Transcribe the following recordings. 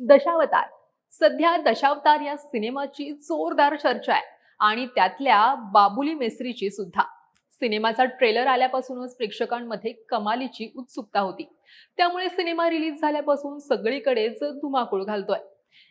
दशावतार. सध्या दशावतार या सिनेमाची जोरदार चर्चा आहे आणि त्यातल्या बाबुली मेस्त्रीची सुद्धा. सिनेमाचा ट्रेलर आल्यापासूनच प्रेक्षकांमध्ये कमालीची उत्सुकता होती. त्यामुळे सिनेमा रिलीज झाल्यापासून सगळीकडेच धुमाकूळ घालतोय.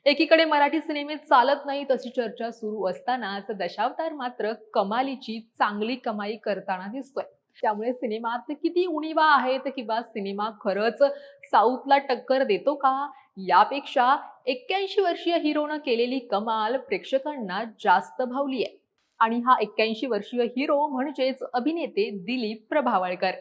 एकीकडे मराठी सिनेमे चालत नाहीत अशी चर्चा सुरू असतानाच दशावतार मात्र कमालीची चांगली कमाई करताना दिसतोय. त्यामुळे सिनेमात किती उणीवा आहेत किंवा सिनेमा खरंच साऊथला टक्कर देतो का? यापेक्षा एक्क्याऐंशी वर्षीय हिरोनं केलेली कमाल प्रेक्षकांना जास्त भावली आहे आणि हा एक्क्याऐंशी वर्षीय हिरो म्हणजेच अभिनेते दिलीप प्रभावळकर.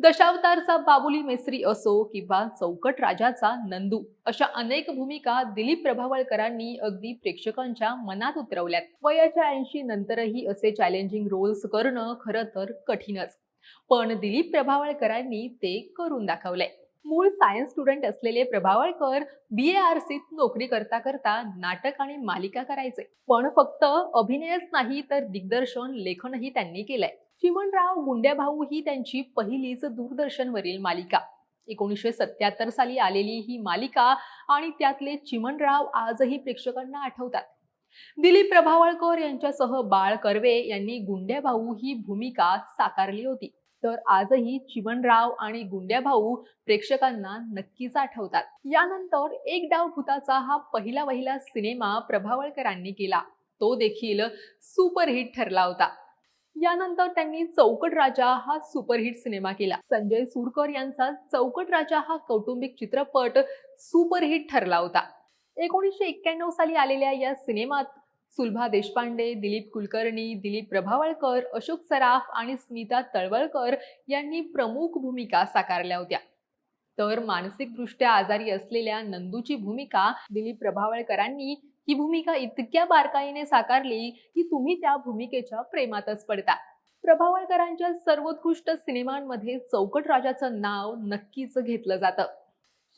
दशावतारचा बाबुली मेस्त्री असो किंवा चौकट राजाचा नंदू अशा अनेक भूमिका दिलीप प्रभावळकरांनी अगदी प्रेक्षकांच्या मनात उतरवल्यात. वयाच्या ऐंशी नंतरही असे चॅलेंजिंग रोल्स करणं खरं तर कठीणच. पण दिलीप प्रभावळकरांनी ते करून दाखवलंय. मूळ सायन्स स्टुडंट असलेले प्रभावळकर बी ए आर सीत नोकरी करता करता नाटक आणि मालिका करायचे. पण फक्त अभिनयच नाही तर दिग्दर्शन लेखनही त्यांनी केलंय. चिमणराव गुंड्याभाऊ ही त्यांची पहिलीच दूरदर्शनवरील मालिका. एकोणीसशे सत्याहत्तर साली आलेली ही मालिका आणि त्यातले चिमणराव आजही प्रेक्षकांना आठवतात. दिलीप प्रभावळकर यांच्यासह बाळ कर्वे यांनी गुंड्याभाऊ ही भूमिका साकारली होती. तर आजही चिमणराव आणि गुंड्या भाऊ प्रेक्षकांना नक्कीच आठवतात. यानंतर एक डाव भूताचा हा पहिला वहिला सिनेमा प्रभावळकरांनी केला. तो देखील सुपरहिट ठरला होता. यानंतर त्यांनी चौकट राजा हा सुपरहिट सिनेमा केला. संजय सुरकर यांचा चौकट राजा हा कौटुंबिक चित्रपट सुपरहिट ठरला होता. एकोणीसशे एक्क्याण्णव साली आलेल्या या सिनेमात सुलभा देशपांडे दिलीप कुलकर्णी दिलीप प्रभावळकर अशोक सराफ आणि स्मिता तळवळकर यांनी प्रमुख भूमिका साकारल्या होत्या. तर मानसिकदृष्ट्या आजारी असलेल्या नंदूची भूमिका दिलीप प्रभावळकरांनी ही भूमिका इतक्या बारकाईने साकारली की तुम्ही त्या भूमिकेच्या प्रेमातच पडता. प्रभावळकरांच्या सर्वोत्कृष्ट सिनेमांमध्ये चौकट राजाचं नाव नक्कीच घेतलं जातं.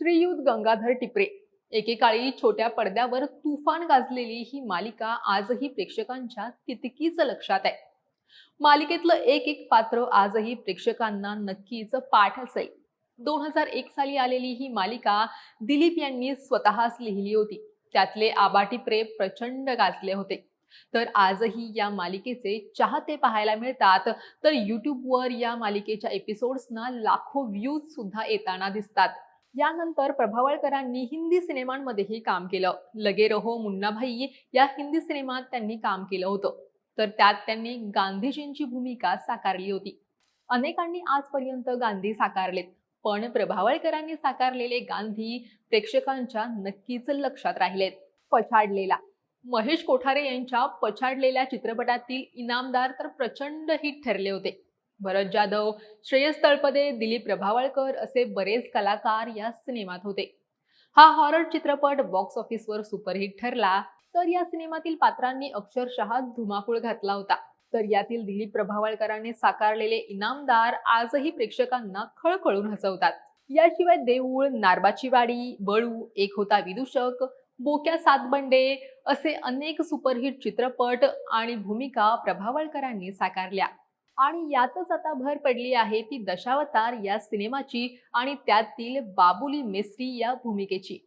श्रीयुत गंगाधर टिपरे एकेकाळी छोट्या पडद्यावर तुफान गाजलेली ही मालिका आजही प्रेक्षकांच्या तितकीच लक्षात आहे. मालिकेतलं एक एक पात्र आजही प्रेक्षकांना नक्कीच पाठ असेल. दोन हजार एक साली आलेली ही मालिका दिलीप यांनी स्वतःच लिहिली होती. त्यातले आबाटी प्रेम प्रचंड गाजले होते. तर आजही या मालिकेचे चाहते पाहायला मिळतात. तर युट्यूबवर या मालिकेच्या एपिसोड्सना लाखो व्ह्यूज सुद्धा येताना दिसतात. यानंतर प्रभावळकरांनी हिंदी सिनेमांमध्येही काम केलं. लगे रहो मुन्नाभाई या हिंदी सिनेमात त्यांनी काम केलं होतं. तर त्यात त्यांनी गांधीजींची भूमिका साकारली होती. अनेकांनी आजपर्यंत गांधी साकारलेत. पण प्रभावळकरांनी साकारलेले गांधी प्रेक्षकांच्या नक्कीच लक्षात राहिलेत. पछाडलेला. महेश कोठारे यांच्या पछाडलेल्या चित्रपटातील इनामदार तर प्रचंड हिट ठरले होते. भरत जाधव श्रेयस तळपदे दिलीप प्रभावळकर असे बरेच कलाकार या सिनेमात होते. हा हॉरर चित्रपट बॉक्स ऑफिसवर सुपरहिट ठरला तर या सिनेमातील पात्रांनी अक्षरशः धुमाकूळ घातला होता. तर यातील दिलीप प्रभावळकरांनी साकारलेले इनामदार आजही प्रेक्षकांना खळखळून हसवतात. याशिवाय देऊळ नारबाची वाडी बळू एक होता विदूषक बोक्या सातबंडे असे अनेक सुपरहिट चित्रपट आणि भूमिका प्रभावळकरांनी साकारल्या. आणि यातच आता भर पडली आहे ती दशावतार या सिनेमाची आणि त्यातील बाबुली मिस्त्री या भूमिकेची.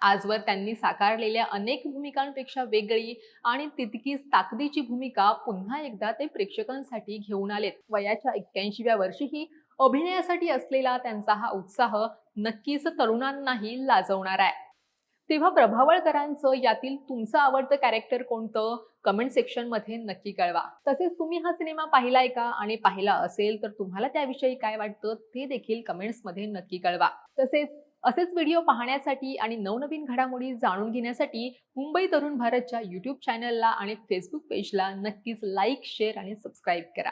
आजवर त्यांनी साकारलेल्या अनेक भूमिकांपेक्षा वेगळी आणि तितकीच ताकदीची भूमिका पुन्हा एकदा ते प्रेक्षकांसाठी घेऊन आलेत. वयाच्या एक्क्याऐंशीव्या वर्षीही अभिनयासाठी असलेला त्यांचा हा उत्साह नक्कीच तरुणांनाही लाजवणार आहे. तेव्हा प्रभावळकरांचं यातील तुमचं आवडतं कॅरेक्टर कोणतं? कमेंट सेक्शनमध्ये नक्की कळवा. तसेच तुम्ही हा सिनेमा पाहिलाय का? आणि पाहिला असेल तर तुम्हाला त्याविषयी काय वाटतं? ते देखील कमेंट्समध्ये नक्की कळवा. तसेच असेच व्हिडिओ पाहण्यासाठी आणि नवनवीन घडामोडी जाणून घेण्यासाठी मुंबई तरुण भारतच्या यूट्यूब चॅनलला आणि फेसबुक पेजला नक्कीच लाईक शेअर आणि सबस्क्राईब करा.